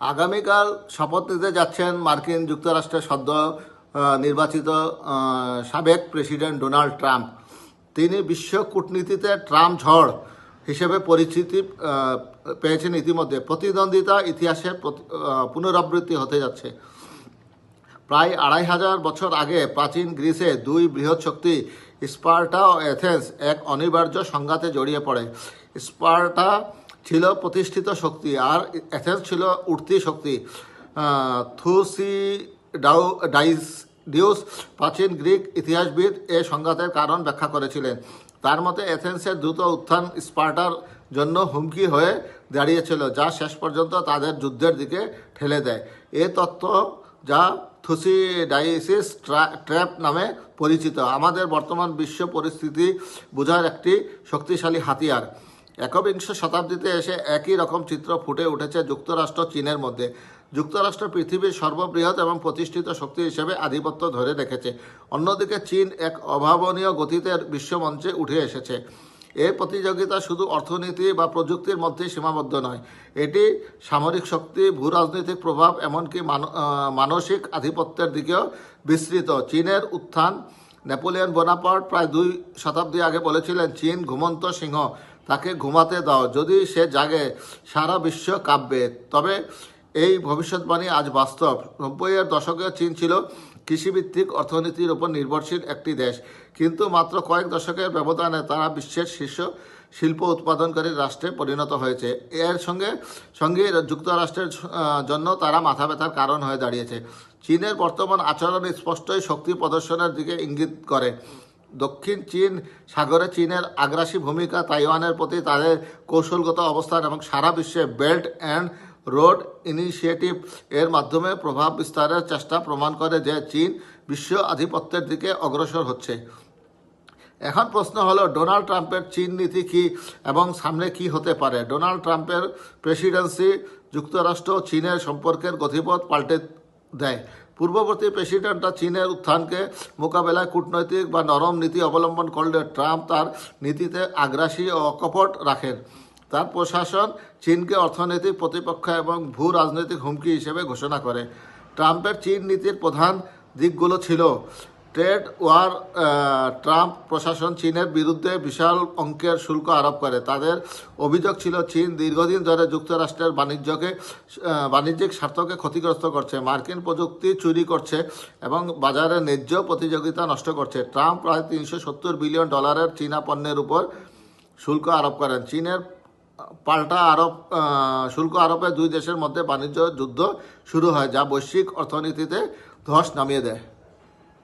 আগামীকাল শপথ নিতে যাচ্ছেন মার্কিন যুক্তরাষ্ট্রের সদ্য নির্বাচিত সাবেক প্রেসিডেন্ট ডোনাল্ড ট্রাম্প। তিনি বিশ্ব কূটনীতিতে ট্রাম্প ঝড় হিসেবে পরিচিতি পেয়েছেন ইতিমধ্যে। প্রতিদ্বন্দ্বিতা ইতিহাসে পুনরাবৃত্তি হতে যাচ্ছে। প্রায় আড়াই হাজার বছর আগে প্রাচীন গ্রিসে দুই বৃহৎ শক্তি, স্পার্টা ও এথেন্স, এক অনিবার্য সংঘাতে জড়িয়ে পড়ে। স্পার্টা ছিল প্রতিষ্ঠিত শক্তি, আর এথেন্স ছিল উঠতি শক্তি। থুসি ডাউ ডাইস ডিউস, প্রাচীন গ্রিক ইতিহাসবিদ এ সংঘাতের কারণ ব্যাখ্যা করেছিলেন। তার মতে, এথেন্সের দ্রুত উত্থান স্পার্টার জন্য হুমকি হয়ে দাঁড়িয়েছিল, যা শেষ পর্যন্ত তাদের যুদ্ধের দিকে ঠেলে দেয়। এ তত্ত্ব যা থুসিডাইসিস ট্র্যাপ নামে পরিচিত। আমাদের বর্তমান বিশ্ব পরিস্থিতি বোঝার একটি শক্তিশালী হাতিয়ার। একবিংশ শতাব্দীতে এসে একই রকম চিত্র ফুটে উঠেছে যুক্তরাষ্ট্র চীনের মধ্যে। যুক্তরাষ্ট্র পৃথিবীর সর্ববৃহৎ এবং প্রতিষ্ঠিত শক্তি হিসেবে আধিপত্য ধরে রেখেছে। অন্যদিকে চীন এক অভাবনীয় গতিতে বিশ্বমঞ্চে উঠে এসেছে। এই প্রতিযোগিতা শুধু অর্থনীতি বা প্রযুক্তির মধ্যেই সীমাবদ্ধ নয়, এটি সামরিক শক্তি, ভূরাজনৈতিক প্রভাব, এমনকি মান- মানসিক আধিপত্যের দিকেও বিস্তৃত। চীনের উত্থান নেপোলিয়ন বোনাপার্ট প্রায় দুই শতাব্দী আগে বলেছিলেন, চীন ঘুমন্ত সিংহ। তাকে ঘুমাতে দাও। যদি সে জাগে, সারা বিশ্ব কাঁপবে। তবে এই ভবিষ্যৎবাণী আজ বাস্তব। নব্বইয়ের দশকে চীন ছিল কৃষিভিত্তিক অর্থনীতির উপর নির্ভরশীল একটি দেশ। কিন্তু মাত্র কয়েক দশকের ব্যবধানে তারা বিশ্বের শীর্ষ শিল্প উৎপাদনকারী রাষ্ট্রে পরিণত হয়েছে। এর সঙ্গে সঙ্গে যুক্তরাষ্ট্রের জন্য তারা মাথা ব্যথার কারণ হয়ে দাঁড়িয়েছে। চীনের বর্তমান আচরণ স্পষ্টই শক্তি প্রদর্শনের দিকে ইঙ্গিত করে। দক্ষিণ চীন, সাগরে চীনের আগ্রাসী ভূমিকা, তাইওয়ানের প্রতি তাদের কৌশলগত অবস্থান এবং সারা বিশ্বে বেল্ট অ্যান্ড রোড ইনিশিয়েটিভ এর মাধ্যমে প্রভাব বিস্তারের চেষ্টা প্রমাণ করে যে চীন বিশ্ব আধিপত্যের দিকে অগ্রসর হচ্ছে। এখন প্রশ্ন হলো, ডোনাল্ড ট্রাম্পের চীন নীতি কী এবং সামনে কি হতে পারে? ডোনাল্ড ট্রাম্পের প্রেসিডেন্সি যুক্তরাষ্ট্র চীনের সম্পর্কের গতিপথ পাল্টে দেয়। পূর্ববর্তী প্রেসিডেন্টরা চীনের উত্থানকে মোকাবেলায় কূটনৈতিক বা নরম নীতি অবলম্বন করলে ট্রাম্প তার নীতিতে আগ্রাসী ও অকপট রাখেন। তার প্রশাসন চীনকে অর্থনৈতিক প্রতিপক্ষ এবং ভূ রাজনৈতিক হুমকি হিসেবে ঘোষণা করে। ট্রাম্পের চীন নীতির প্রধান দিকগুলো ছিল ট্রেড ওয়ার ট্রাম্প প্রশাসন চীনের বিরুদ্ধে বিশাল অঙ্কের শুল্ক আরোপ করে। তাদের অভিযোগ ছিল, চীন দীর্ঘদিন ধরে যুক্তরাষ্ট্রের বাণিজ্যকে বাণিজ্যিক স্বার্থকে ক্ষতিগ্রস্ত করছে, মার্কিন প্রযুক্তি চুরি করছে এবং বাজারে ন্যায্য প্রতিযোগিতা নষ্ট করছে। ট্রাম্প প্রায় তিনশো সত্তর বিলিয়ন ডলারের চীনা পণ্যের উপর শুল্ক আরোপ করেন। চীনের পাল্টা আরোপ শুল্ক আরোপে দুই দেশের মধ্যে বাণিজ্য যুদ্ধ শুরু হয়, যা বৈশ্বিক অর্থনীতিতে ধস নামিয়ে দেয়।